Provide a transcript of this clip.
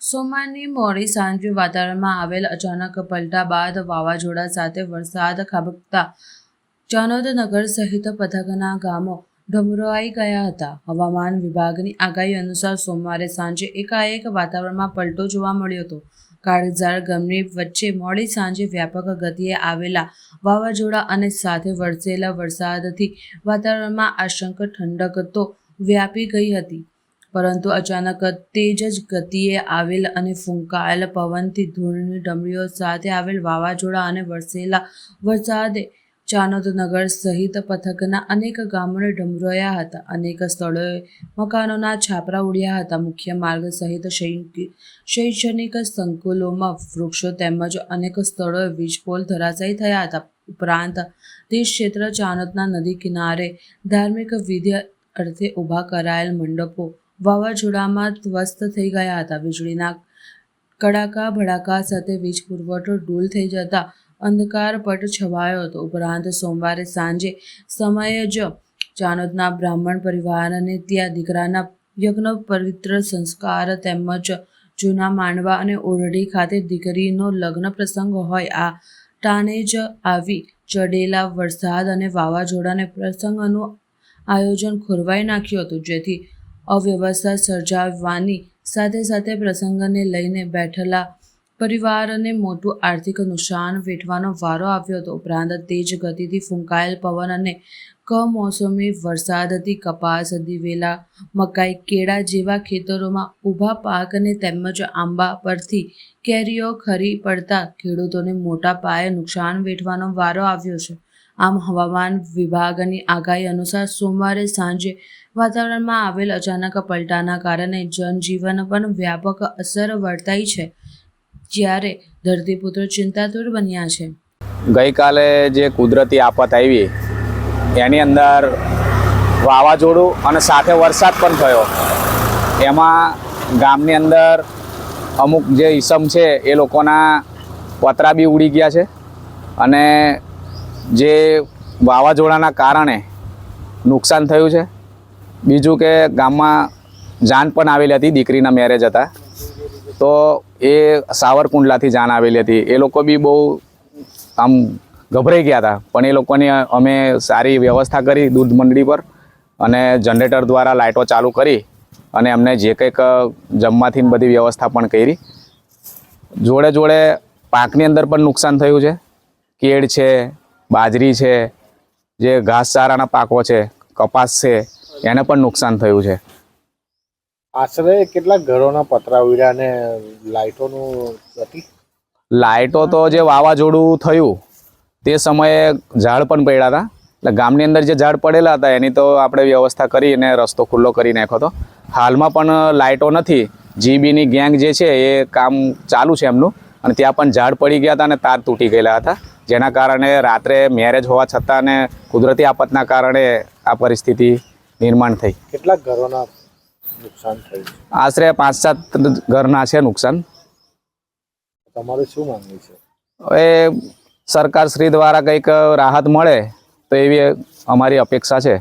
સોમવારની મોડી સાંજે વાતાવરણમાં આવેલ અચાનક પલટા બાદ વાવાઝોડા સાથે વરસાદ ખાબકતા ચાનોદનગર સહિત પથકના ગામો ડમરોઈ ગયા હતા. હવામાન વિભાગની આગાહી અનુસાર સોમવારે સાંજે એકાએક વાતાવરણમાં પલટો જોવા મળ્યો હતો. કાળઝાળ ગમની વચ્ચે મોડી સાંજે વ્યાપક ગતિએ આવેલા વાવાઝોડા અને સાથે વરસેલા વરસાદથી વાતાવરણમાં આશંક ઠંડક તો વ્યાપી ગઈ હતી. પરંતુ અચાનક તેજ જ ગતિએ આવેલ અને ફૂંકાયેલ પવનથી ધૂળની ડમરીઓ સાથે આવેલ વાવાઝોડા અને વરસેલા વરસાદે ચાનોદનગર સહિત પથકના અનેક ગામોને ડમરોયા હતા. અનેક સ્થળોએ મકાનોના છાપરા ઉડ્યા હતા. મુખ્ય માર્ગ સહિત શૈક્ષણિક સંકુલોમાં વૃક્ષો તેમજ અનેક સ્થળોએ વીજપોલ ધરાશાયી થયા હતા. ઉપરાંત તે ક્ષેત્ર ચાનોદના નદી કિનારે ધાર્મિક વિધિ અર્થે ઊભા કરાયેલ મંડપો વાવાઝોડામાં ધ્વસ્ત થઈ ગયા હતા. વીજળીના કડાકા, ભડાકા સાથે વીજ પુરવઠો ડૂલ થઈ જતા અંધકાર પટ છવાયો હતો. ઉપરાંત સોમવારે સાંજે સમયે જ ચાનોદના બ્રાહ્મણ પરિવારને ત્યાં દીકરાના યજ્ઞ, પવિત્ર સંસ્કાર તેમજ જૂના માંડવા અને ઓરડી ખાતે દીકરીનો લગ્ન પ્રસંગ હોય, આ ટાણે જ આવી ચડેલા વરસાદ અને વાવાઝોડાને પ્રસંગનું આયોજન ખોરવાઈ નાખ્યું હતું. જેથી અવ્યવસ્થા સર્જાવાની સાથે સાથે પ્રસંગને લઈને બેઠેલા પરિવારને મોટું આર્થિક નુકસાન વેઠવાનો વારો આવ્યો હતો. ઉપરાંત તેજ ગતિથી ફૂંકાયેલ પવન અને કમોસમી વરસાદથી કપાસ, દિવેલા, મકાઈ, કેળા જેવા ખેતરોમાં ઊભા પાકને તેમજ આંબા પરથી કેરીઓ ખરી પડતા ખેડૂતોને મોટા પાયે નુકસાન વેઠવાનો વારો આવ્યો છે. આમ હવામાન વિભાગની આગાહી અનુસાર સોમવારે સાંજે વાતાવરણમાં આવેલ અચાનક પલટાના કારણે જનજીવન પર વ્યાપક અસર વર્તાઈ છે, જ્યારે ધરતીપુત્રો ચિંતાતુર બન્યા છે. ગઈકાલે જે કુદરતી આફત આવી, એની અંદર વાવાઝોડું અને સાથે વરસાદ પણ થયો. એમાં ગામની અંદર અમુક જે ઈસમ છે, એ લોકોના પતરા બી ઉડી ગયા છે અને જે વાવાઝોડાના કારણે નુકસાન થયું છે. બીજું કે ગામમાં જાન પણ આવેલી હતી, દીકરીના મેરેજ હતા. તો એ સાવરકુંડલાથી જાન આવેલી હતી. એ લોકો બી બહુ આમ ગભરાઈ ગયા હતા. પણ એ લોકોની અમે સારી વ્યવસ્થા કરી દૂધ મંડળી પર અને જનરેટર દ્વારા લાઇટો ચાલુ કરી અને અમને જે કંઈક જમવાથી બધી વ્યવસ્થા પણ કરી. જોડે જોડે પાકની અંદર પણ નુકસાન થયું છે. કેળ છે બાજરી છે જે ઘાસચારાના પાકો છે કપાસ છે એને પણ નુકસાન થયું છે. આશરે કેટલા ઘરોના પતરા ઉડ્યા અને લાઇટોનું હતી લાઇટો તો જે વાવાઝોડું થયું તે સમયે ઝાડ પણ પડ્યા હતા. એટલે ગામની અંદર જે ઝાડ પડેલા હતા એની તો આપણે વ્યવસ્થા કરીને રસ્તો ખુલ્લો કરી નાખ્યો હતો. હાલમાં પણ લાઇટો નથી. જીબીની ગેંગ જે છે એ કામ ચાલુ છે એમનું. અને ત્યાં પણ ઝાડ પડી ગયા હતા અને તાર તૂટી ગયેલા હતા. જેના કારણે રાત્રે મેરેજ હોવા છતાં ને કુદરતી આફતના કારણે આ પરિસ્થિતિ નિર્માણ થઈ. કેટલાક ઘરોના નુકસાન થયું આશરે પાંચ સાત ઘરના છે નુકસાન. તમારે શું માંગણી છે? હવે સરકાર શ્રી દ્વારા કંઈક રાહત મળે તો એવી અમારી અપેક્ષા છે.